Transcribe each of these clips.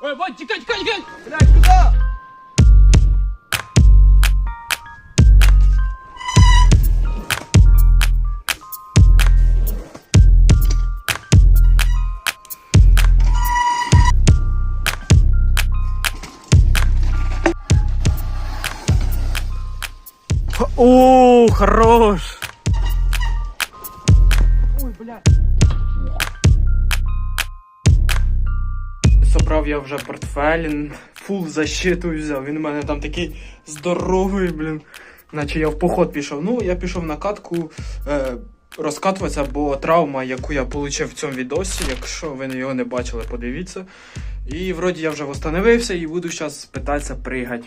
Ой, Вань, тікай, тікай, тікай! Блядь, куда? Портфель, фул защиту взяв. Він у мене там такий здоровий, блін. Наче я в поход пішов. Ну, я пішов на катку е, розкатуватися, бо травма, яку я отримав в цьому відосі, якщо ви його не бачили, подивіться. І вроді я вже встановився і буду зараз питатися пригати.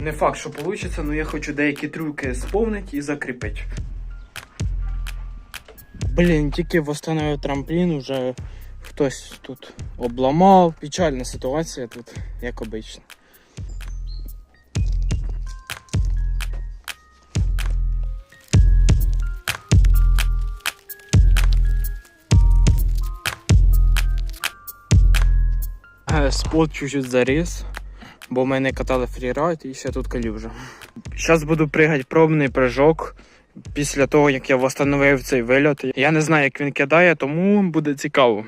Не факт, що вийде, але я хочу деякі трюки сповнити і закріпити. Блін, тільки встановив трамплін, вже хтось тут обламав. Печальна ситуація тут, як обично. Е, Спот чуть-чуть заріс, бо в мене катали фрірайд і ще тут калюжа. Зараз буду пригати пробний прыжок після того, як я встановив цей вильот. Я не знаю, як він кидає, тому буде цікаво.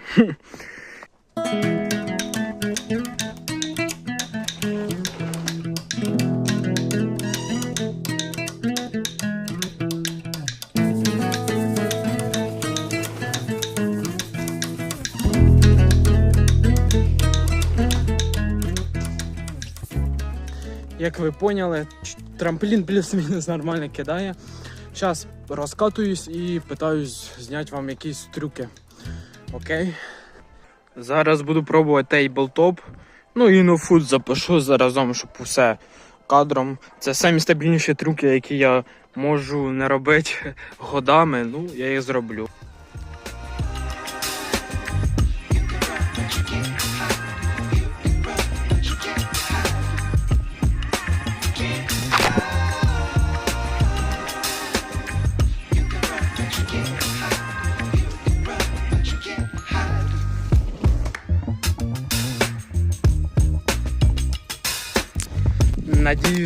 Як ви поняли, трамплін плюс-мінус нормально кидає. Зараз розкатуюсь і питаюсь зняти вам якісь трюки. Окей. Зараз буду пробувати тейблтоп. Ну і нофут запишу заразом, щоб усе кадром. Це самі стабільніші трюки, які я можу не робити годами. Ну, я їх зроблю.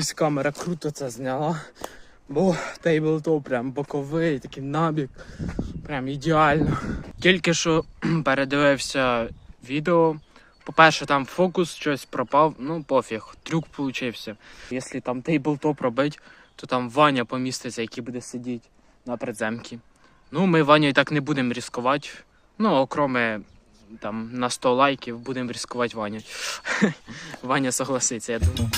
Надіюсь, камера круто це зняла. Бо тейблтоп прям боковий, такий набік. Прям ідеально. Тільки що передивився відео. По-перше, там фокус щось пропав, ну пофіг, трюк получився. Якщо там тейблтоп робить, то там Ваня поміститься, який буде сидіти на приземці. Ну, ми Ваню так не будемо ризикувати. Ну, окроме там на 100 лайків будемо ризикувати Ваню. Ваня согласиться, я думаю.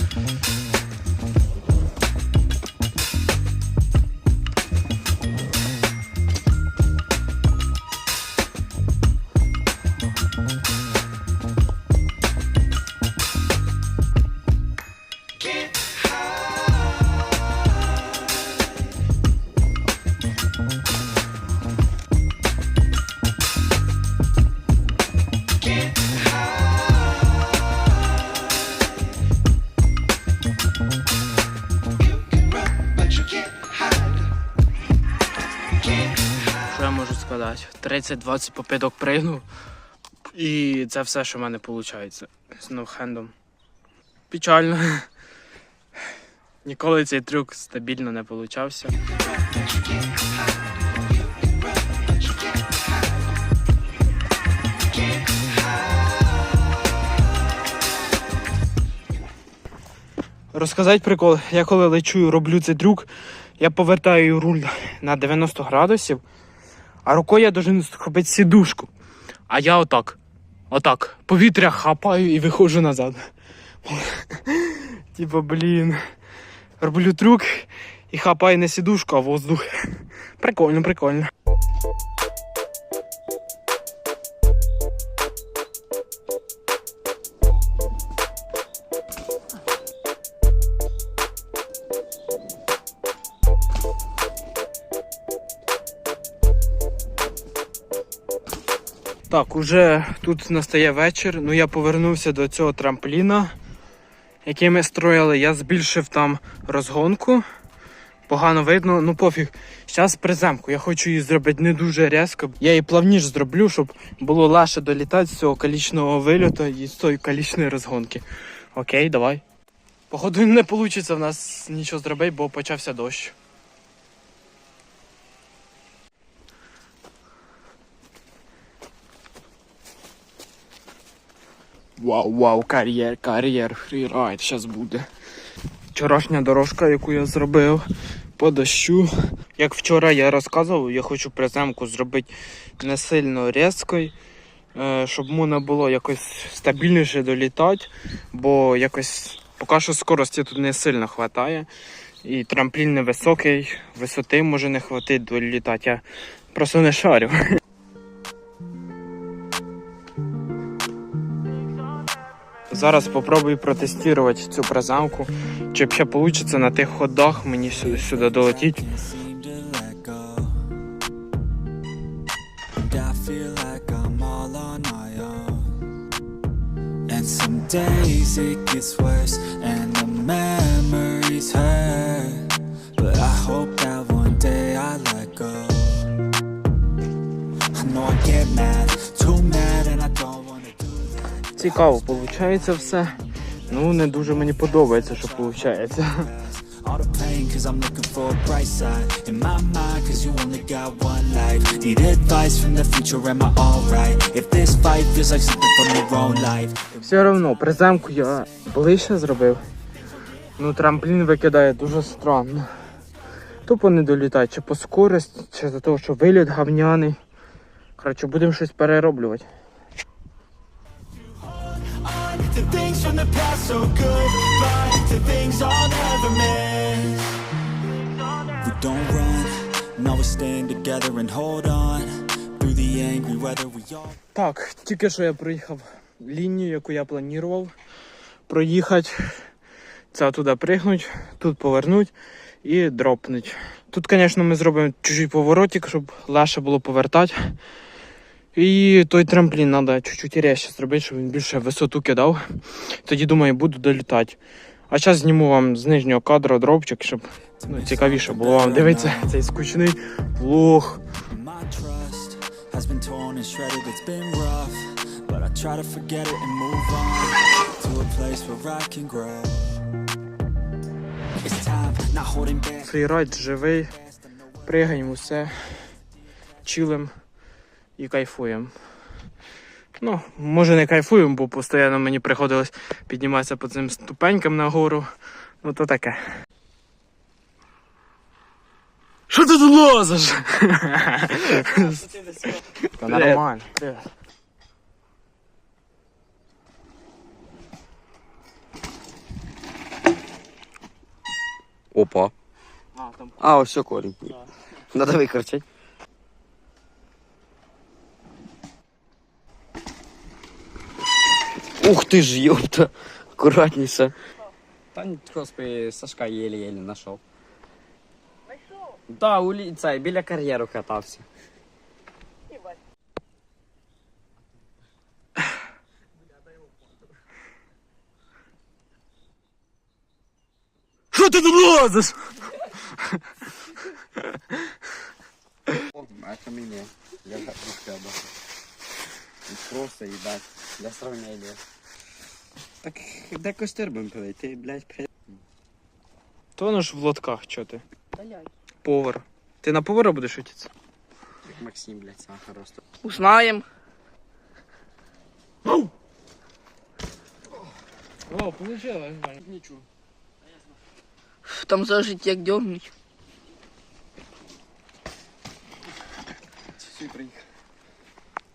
Сказати? 30-20 попиток пригнув. І це все, що в мене виходить з ноухендом. Печально. Ніколи цей трюк стабільно не получався. Розказати прикол, я коли лечу роблю цей трюк, я повертаю руль на 90 градусів, а рукою я должен схопити сідушку. А я отак. Отак. Повітря хапаю і виходжу назад. Типа, блін. Роблю трюк і хапаю не сідушку, а воздух. Прикольно, прикольно. Так, уже тут настає вечір. Ну я повернувся до цього трампліна, який ми строїли. Я збільшив там розгонку. погано видно, ну пофіг. Зараз приземку. Я хочу її зробити не дуже різко. Я її плавніше зроблю, щоб було легше долітати з цього калічного вильоту і з цієї калічної розгонки. Окей, давай. Походу не вийде в нас нічого зробити, бо почався дощ. Вау, вау, кар'єр, кар'єр, фрірайд, зараз буде. Вчорашня дорожка, яку я зробив по дощу. Як вчора я розказував, я хочу приземку зробити не сильно різкою, е, щоб можна було якось стабільніше долітати, бо якось поки що скорості тут не сильно вистачає. І трамплін невисокий, висоти може не хватить долітати. Я просто не шарю. Зараз спробую протестувати цю прозамку, Чи ще вийде на тих ходах мені сюди, сюди долетіти. I'm days it gets worse, and the Цікаво, виходить все. Ну, не дуже мені подобається, що виходить. Все одно, приземку я ближче зробив. Ну, трамплін викидає дуже странно. Тупо не долітає, чи по скорості, чи за того, що виліт гавняний. Коротше, будемо щось перероблювати. The past so goodbye To things I'll never miss We don't run, now we're staying together and hold on Through the angry weather we all Так, тільки що я проїхав лінію, яку я планував проїхати. Це туди пригнуть, тут повернуть і дропнуть. Тут, звісно, ми зробимо чужий поворотик, щоб легше було повертати. І той трамплін треба чуть-чуть різче зробити, щоб він більше висоту кидав. Тоді, думаю, буду долітати. А зараз зніму вам з нижнього кадру дропчик, щоб ну, цікавіше було вам дивитися цей скучний влог. Фрірайд живий, пригаємо все, чилим і кайфуємо. Ну, може не кайфуємо, бо постійно мені приходилось підніматися по цим ступенькам нагору. Ну то таке. Що ти тут лозиш? Та нормально. Опа. А, там А, ось все корінь. Надо викричати. Ух ти ж, ёпта. Аккуратніше. Та ні, господи, Сашка єлі-єлі знайшов. Знайшов? Да, у лі... це, біля кар'єру катався. Що ти тут лозиш? Это мне. Для тебя. Просто їбать. Для сравнения. Так де костер будемо пили? Ти, блядь, при... Тонеш в лотках, чо ти? Повар. Ти на повара будеш вчитися? Як Максим, блядь, сахар росту. Узнаем. О, получилось. Нічого. Там зажить як дьогнуть.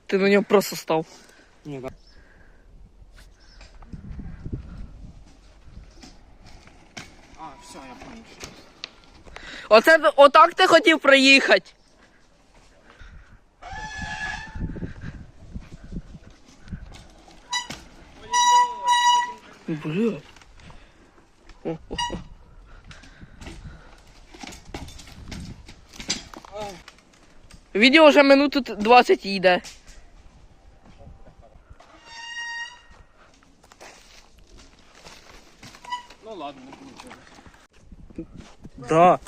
Ти на ньому просто став. Ні, да. Все, я понял. Оце отак ти хотів проїхати. Бля. О, о, о. Відео вже минуту 20 йде. Да.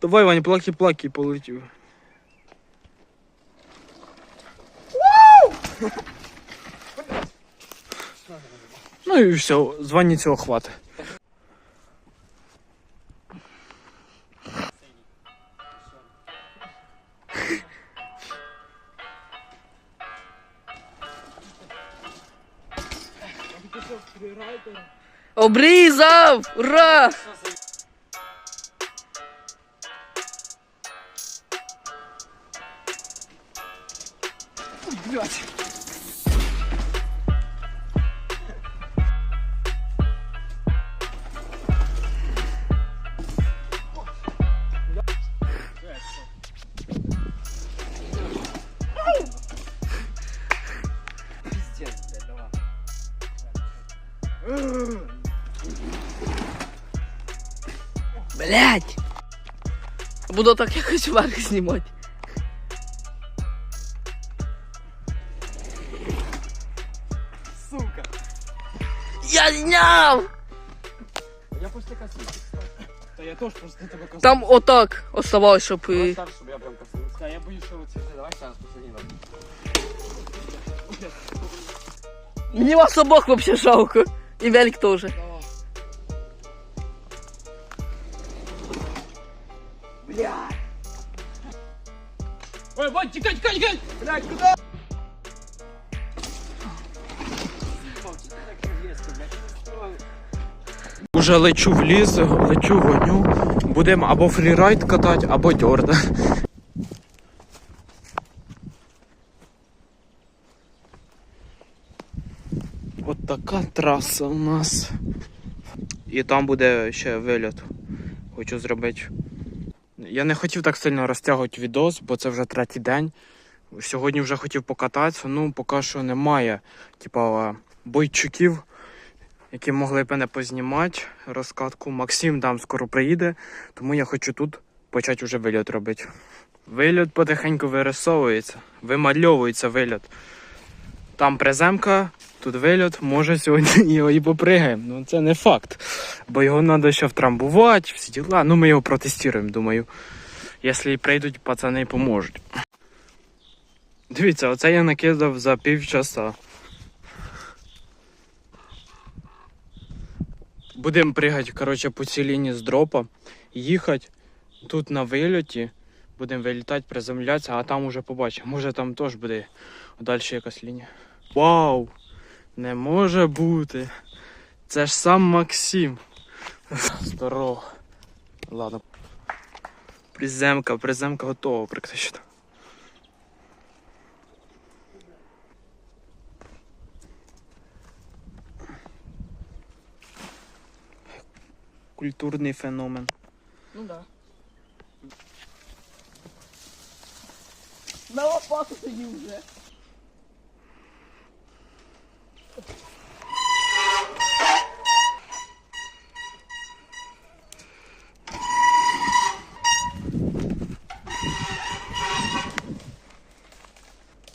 Давай, Ваня, плаки-плаки полетів. Ну і все, звані цього хватить. Обрізав! Ура! Блять! Буду так якось вверх знімати. Сука! Я зняв! Я просто коснусь. Та я теж просто тебе казав. Там отак оставалось, щоб і... Так, щоб я прям коснувся. Та я боюсь, що оці давай зараз посадимо. Мені вас обох вообще жалко. І велик Теж. Ой, Вань, тікай, тікай, тікай! Блядь, куди? Уже лечу в ліс, лечу гоню. Будемо або фрірайд катати, або дьорда. От така траса у нас. І там буде ще виліт. Хочу зробити. Я не хотів так сильно розтягувати відос, бо це вже третій день. Сьогодні вже хотів покататися, ну поки що немає. Типа бойчуків які могли б мене познімати розкатку. Максим там скоро приїде, тому я хочу тут почати вже вильот робити. Вильот потихеньку вирисовується, вимальовується вильот. Там приземка, тут вильот, може сьогодні його і попригаємо. Ну це не факт. Бо його треба ще втрамбувати, всі діла. Ну ми його протестуємо, думаю. Якщо прийдуть, пацани поможуть. Дивіться, оце я накидав за півчаса. Будемо пригати, коротше, по цій лінії з дропа, їхати тут на вильоті, будемо вилітати, приземлятися, а там уже побачимо. Може там теж буде далі якась лінія. Вау! Не може бути. Це ж сам Максим. Здорово. Ладно. Приземка, приземка готова практично. Культурний феномен. Ну да. На лопату тоді вже.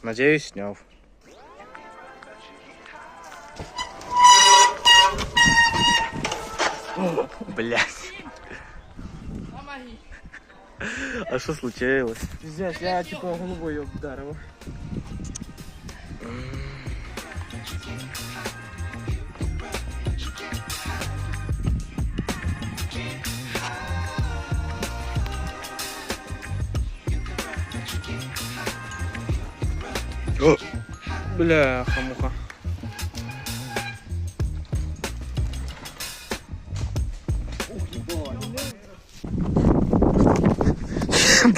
Надеюсь, сняв. Блять. А что случилось? Пиздец, я типа головою обдарив. Бляха,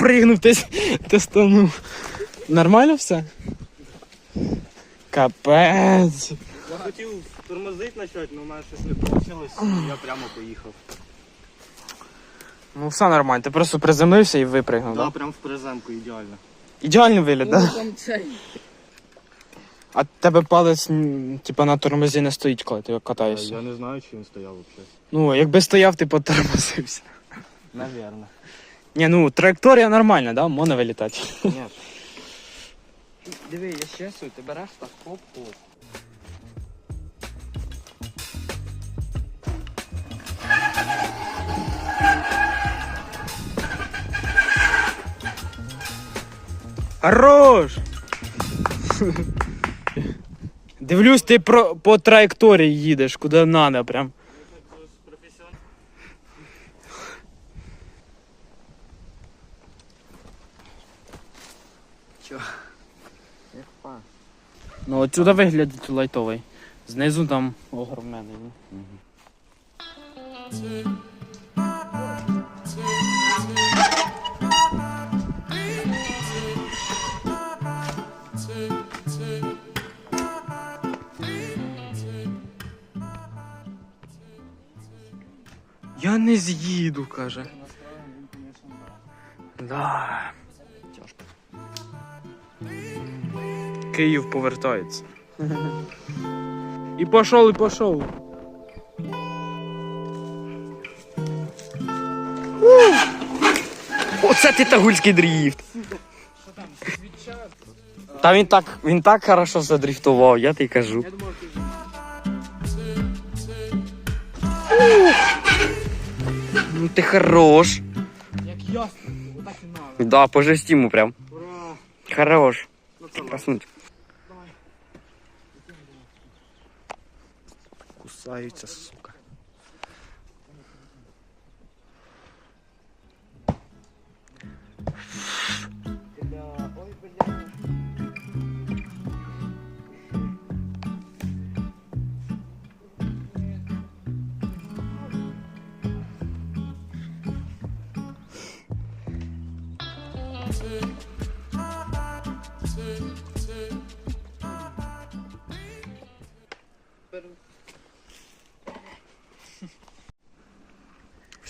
Пригнув десь тестанув. Нормально все? Капець. Я хотів тормозити почати, але у мене щось не вийшло, я прямо поїхав. Ну все нормально, ти просто приземлився і випригнув, Да, да? прямо в приземку ідеально. Ідеальний вигляд, Ну, да? А тебе палець типа на тормозі не стоїть, коли ти катаєшся. Я не знаю, чи він стояв взагалі. Ну, якби стояв, ти потормозився. Навірно. Не, ну траектория нормальна, да? Можна вилітати. Нет. Диви, я щасую, ти береш так хоп-хоп. Хорош! Дивлюсь, ти про, по траєкторії їдеш, куди надо прям. Ну, отсюда виглядить лайтовий. Знизу там огроменний. ну. Я не з'їду, каже. Да. Київ повертається. І пішов, і пішов. Оце ти тагульський дріфт. Та він так, він так хорошо задрифтував, я тобі кажу. Ну ти хорош. Як ясно, отак і надо. Да, по жестіму прям. Хорош. Краснуть. Кусаються, сука.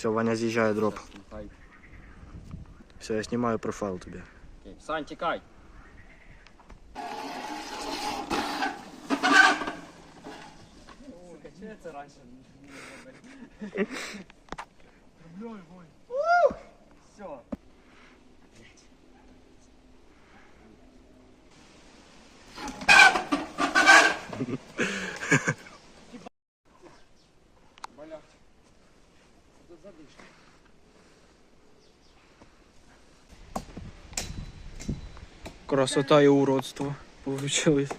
Все, Ваня з'їжджає дроп. Все, я знімаю профайл тобі. Сань, тікай. Красота і уродство получилось.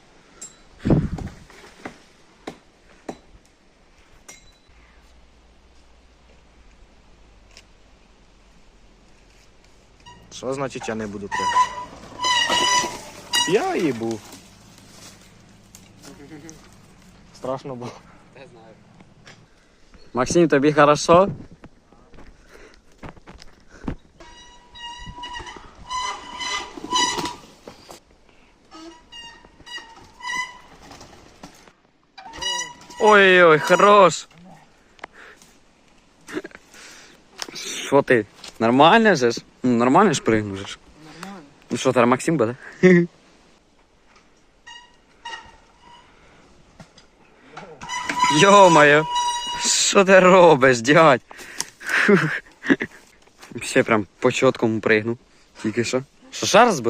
Що значить я не буду пригати? Я їбу. Страшно було. Максим, тобі хорошо? Ой-ой, хорош. Що ти? Нормально же ж? Ну, нормально ж пригнув же ж. Нормально. Ну що, зараз Максим буде? Йо-моє, що ти робиш, дядь? Ще прям по чіткому пригнув. Тільки що. Що ще раз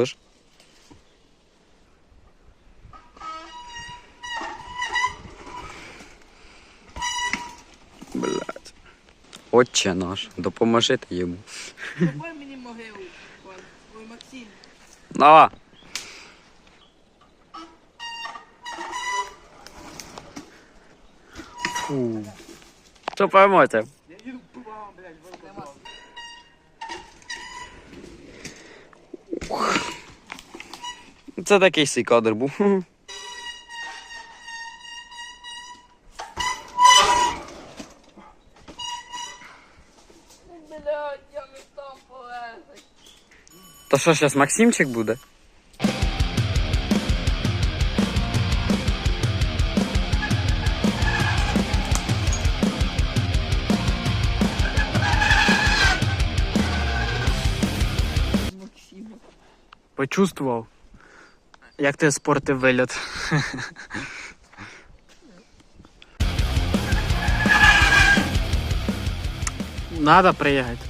Отче наш, допоможите йому. Купи мені могилу. Ой, Максим. Давай. Фу. Що по емоціям? Це такий сей кадр був. Блядь, я не там полезу. То що, зараз Максимчик буде? Почувствував. Як ти спортив виліт. Надо приїхати.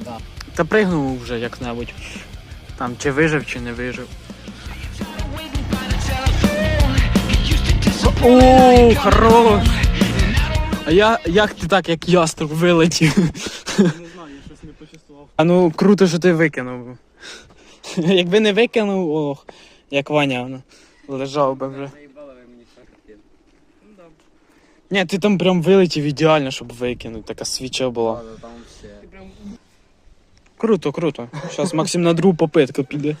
Да. Та пригнув вже як-небудь. Там чи вижив, чи не вижив. О, хорош! А я як ти так, як яструб вилетів? Не знаю, я щось не почувствував. А ну круто, що ти викинув. Якби не викинув, ох, як Ваня, ну, лежав би вже. Ні, ти там прям вилетів ідеально, щоб викинути, така свіча була. Там все. Круто, круто. Зараз Максим на другу попитку піде.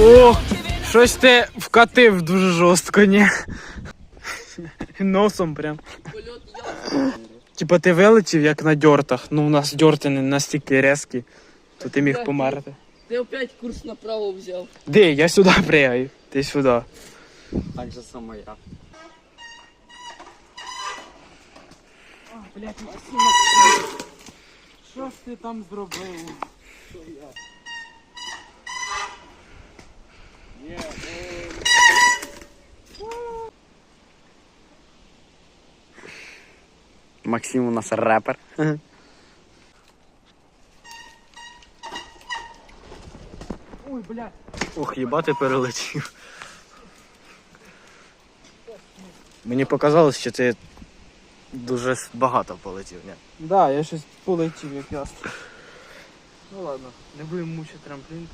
О, щось ти вкатив дуже жорстко, ні? Носом прям. Типа ти вилетів як на дьортах. Ну у нас дьорти не настільки різкі, то ти міг померти. Ти опять курс направо взяв. Де, я сюди пригаю, ти сюди. Так же само я. Що ж ти там зробив? Максим у нас репер. Ох, їбати перелетів. Мені показалось, що ти дуже багато полетів, ні? Да, я щось полетів як ясно. Ну ладно, не будемо мучити трамплін.